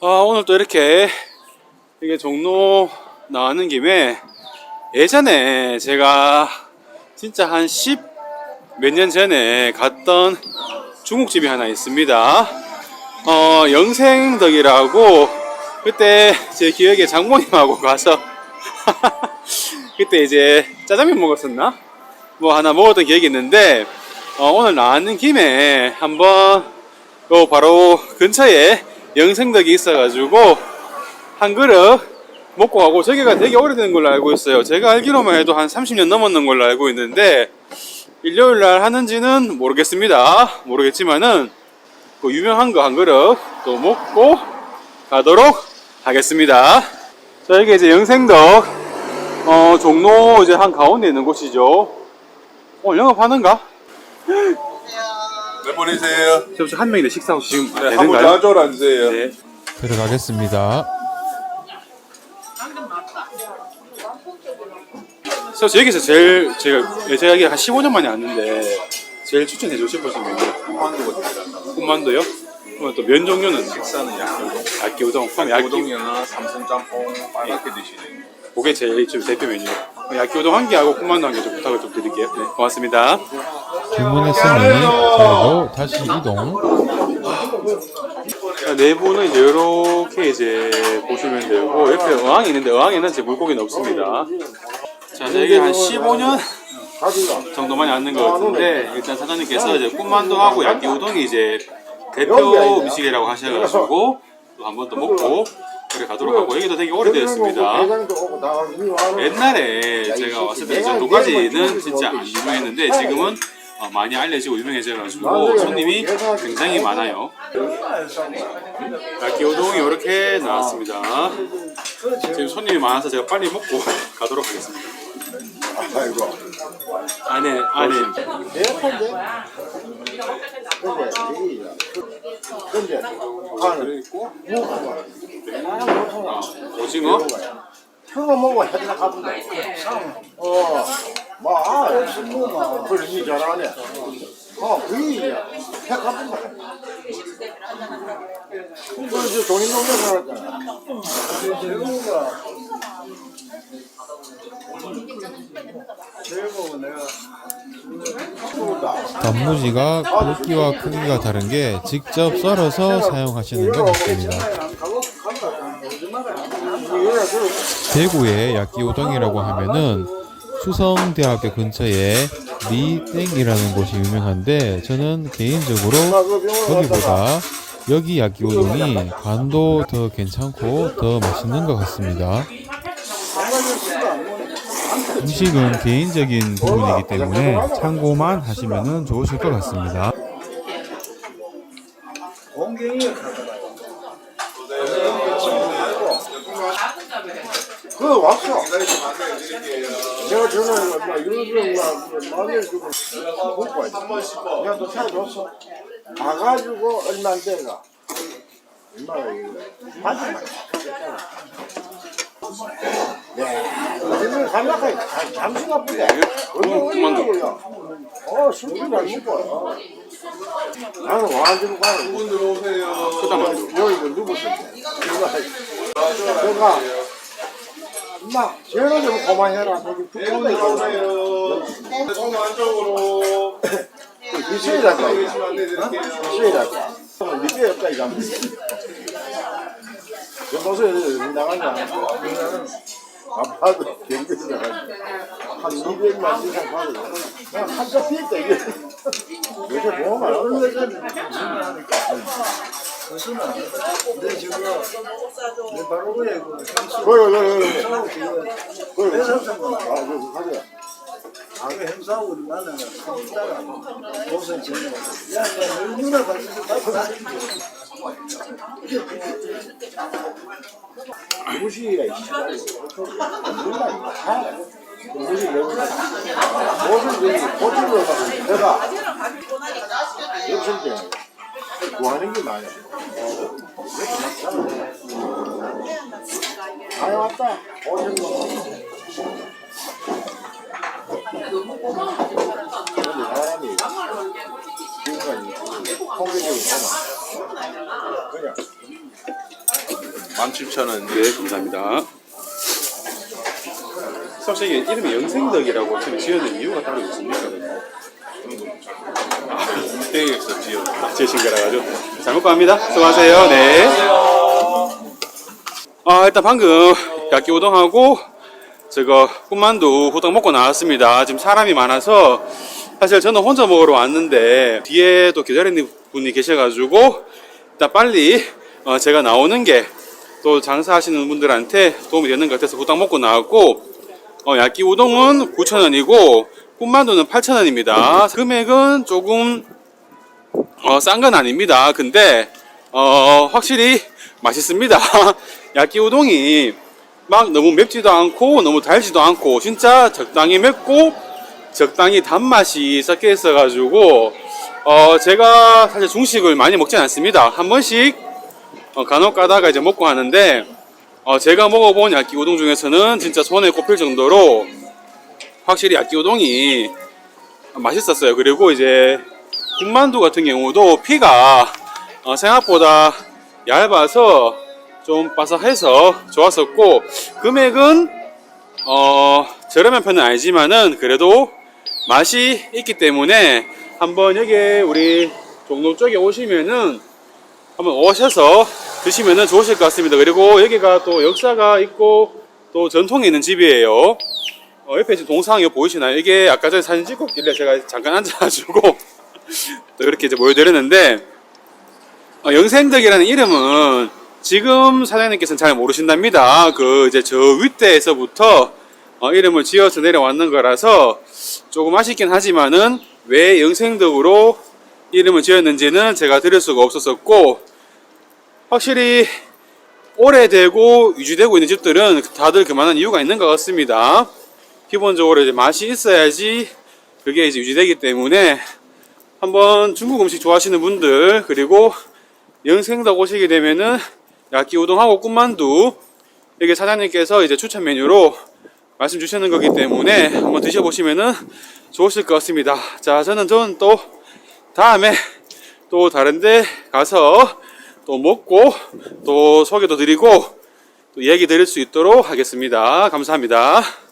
아, 오늘 또 이렇게 이게 종로 나가는 김에 예전에 제가 진짜 한 10 몇 년 전에 갔던 중국집이 하나 있습니다. 어, 영생덕이라고 그때 제 기억에 장모님하고 가서 그때 이제 짜장면 먹었었나? 뭐 하나 먹었던 기억이 있는데 어, 오늘 나왔는 김에 한번 요 바로 근처에 영생덕이 있어가지고 한 그릇 먹고 가고 저기가 되게 오래된 걸로 알고 있어요. 제가 알기로만 해도 한 30년 넘었는 걸로 알고 있는데 일요일 날 하는지는 모르겠습니다. 모르겠지만은 그 유명한 거 한 그릇 또 먹고 가도록 하겠습니다. 자, 이게 이제 영생덕 어, 종로 이제 한 가운데 있는 곳이죠. 오늘 영업하는가? 네, 보내세요. 저 혹시 한 명인데 식사 혹시 지금 네, 한번 되는가요? 자주 앉으세요. 네. 들어가겠습니다. 그래서 여기서 제일 제가 제가 여기 한 15년 만에 왔는데 제일 추천해 주고 싶으신 메뉴 군만두요? 그러면 또면 종류는 식사는 약우동. 야끼 우동, 그럼 야끼 우동이나 삼선 짬뽕 빨갛게 드시는. 그게 제일 좀 대표 메뉴. 야끼 우동 한 개하고 군만두 한 개 좀 부탁을 좀 드릴게요. 네, 고맙습니다. 주문했으니 자리로 다시 이동. 자, 내부는 이제 이렇게 이제 보시면 되고 옆에 어항이 있는데 어항에는 이제 물고기는 없습니다. 자, 이게 한 15년 정도 많이 앉는 것 같은데 일단 사장님께서 이제 꿈만두하고 야끼 우동이 이제 대표 음식이라고 하셔가지고 또 한 번 더 먹고 그래 가도록 하고 여기도 되게 오래되었습니다. 옛날에 제가 왔을 때이 정도까지는 진짜 안 유명했는데 지금은 어, 많이 알려지고 유명해져가지고 손님이 굉장히 많아요. 야끼 우동이 이렇게 나왔습니다. 지금 손님이 많아서 제가 빨리 먹고 가도록 하겠습니다. 아이고. 안에 안에 근데 간을 있고 오징어 그거 먹어 해야 가본다. 어, 마, 그래, 니 잘하네. 어, 그이야. 해 가본다. 그거 이제 넘는 살았잖아. 단무지가 굵기와 크기가 다른 게 직접 썰어서 사용하시는 것 같습니다. 대구의 야끼우동이라고 하면은 수성대학교 근처에 리땡이라는 곳이 유명한데 저는 개인적으로 거기보다 여기 야끼우동이 간도 더 괜찮고 더 맛있는 것 같습니다. 음식은 개인적인 부분이기 때문에 참고만 하시면 좋으실 것 같습니다. 내가 전화해, 막, 이런 거, 마음에 주고, 먹고 왔지. 내가 또 사줬어. 가가지고, 얼마 안 된가. 얼마나, 이거. 마지막. 네. 오늘 간다카 잠시 아프게. 얼마나 걸려. 어, 술도 잘 먹고. 나는 와가지고 가는 분 들어오세요. 여기 누구신데? 내가 엄마 제가 좀 그만해라. 거기 안쪽으로. 미션이랄까 여기 이거 밑에 없다 이거 여보세요 나간다 아파도 경비서 나간다 한 200만 이상 그냥 한자 피했다 이게. 요새 보험 안 하 고 그래 그래 그래 그래 그래 아 그래 가자 그 행사하고 나는 있다가 도선 지내고 야야 누나 같이 무시가 있어. 몰라. 다. 무시 왜 그래? 무슨 이 호텔로 가면 내가 없을 때 구하는 게 많아. 다 왔다. 사람이 지금까지 통계적으로 보면 그냥 17,000원. 네, 감사합니다. 솔직히 이름이 영생덕이라고 지금 지어낸 이유가 따로 있습니까? 땡에서 지어. 제 신 거라 가지고 잘 먹고 갑니다. 수고하세요. 네. 아 일단 방금 야끼 우동하고 저거 꿈만두 후딱 먹고 나왔습니다. 지금 사람이 많아서 사실 저는 혼자 먹으러 왔는데 뒤에 또 기다리는 분이 계셔가지고 일단 빨리 어, 제가 나오는 게 또 장사하시는 분들한테 도움이 되는 것 같아서 후딱 먹고 나왔고 어, 야끼 우동은 9,000원이고 꿈만두는 8,000원입니다. 금액은 조금 어, 싼 건 아닙니다. 근데 어, 확실히 맛있습니다. 야끼 우동이 막 너무 맵지도 않고 너무 달지도 않고 진짜 적당히 맵고 적당히 단맛이 섞여 있어 가지고 어, 제가 사실 중식을 많이 먹진 않습니다. 한 번씩 어, 간혹 가다가 이제 먹고 하는데 어, 제가 먹어본 야끼 우동 중에서는 진짜 손에 꼽힐 정도로 확실히 야끼 우동이 맛있었어요. 그리고 이제 군만두 같은 경우도 피가 어, 생각보다 얇아서 좀 바삭해서 좋았었고 금액은 어, 저렴한 편은 아니지만은 그래도 맛이 있기 때문에 한번 여기 우리 종로 쪽에 오시면은 한번 오셔서 드시면은 좋으실 것 같습니다. 그리고 여기가 또 역사가 있고 또 전통이 있는 집이에요. 어, 옆에 지금 동상 이 보이시나요? 이게 아까 전에 사진 찍고 있길래 제가 잠깐 앉아가지고 또 이렇게 이제 보여드렸는데 어, 영생덕이라는 이름은 지금 사장님께서는 잘 모르신답니다. 그 이제 저 윗대에서부터 어, 이름을 지어서 내려왔는 거라서 조금 아쉽긴 하지만은 왜 영생덕으로 이름을 지었는지는 제가 드릴 수가 없었었고 확실히 오래되고 유지되고 있는 집들은 다들 그만한 이유가 있는 것 같습니다. 기본적으로 이제 맛이 있어야지 그게 이제 유지되기 때문에 한번 중국 음식 좋아하시는 분들 그리고 영생덕 오시게 되면은 야끼 우동하고 꿈만두 이게 사장님께서 이제 추천 메뉴로 말씀 주시는 거기 때문에 한번 드셔보시면은 좋으실 것 같습니다. 자, 저는 저는 또 다음에 또 다른데 가서 또 먹고 또 소개도 드리고 또 얘기 드릴 수 있도록 하겠습니다. 감사합니다.